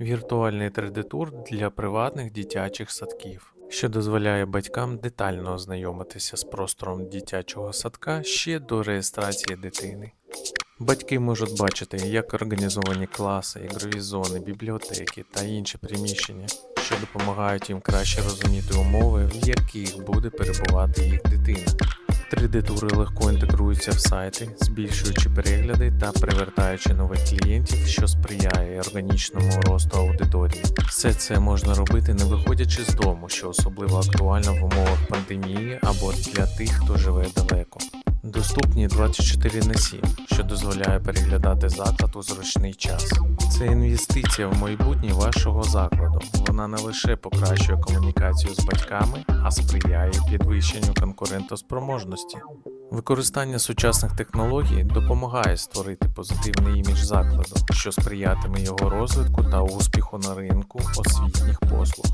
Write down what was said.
Віртуальний 3D-тур для приватних дитячих садків, що дозволяє батькам детально ознайомитися з простором дитячого садка ще до реєстрації дитини. Батьки можуть бачити, як організовані класи, ігрові зони, бібліотеки та інші приміщення, що допомагають їм краще розуміти умови, в яких буде перебувати їх дитина. 3D-тури легко інтегруються в сайти, збільшуючи перегляди та привертаючи нових клієнтів, що сприяє органічному росту аудиторії. Все це можна робити не виходячи з дому, що особливо актуально в умовах пандемії або для тих, хто живе далеко. Доступні 24 на 7, що дозволяє переглядати заклад у зручний час. Це інвестиція в майбутнє вашого закладу. Вона не лише покращує комунікацію з батьками, а сприяє підвищенню конкурентоспроможності. Використання сучасних технологій допомагає створити позитивний імідж закладу, що сприятиме його розвитку та успіху на ринку освітніх послуг.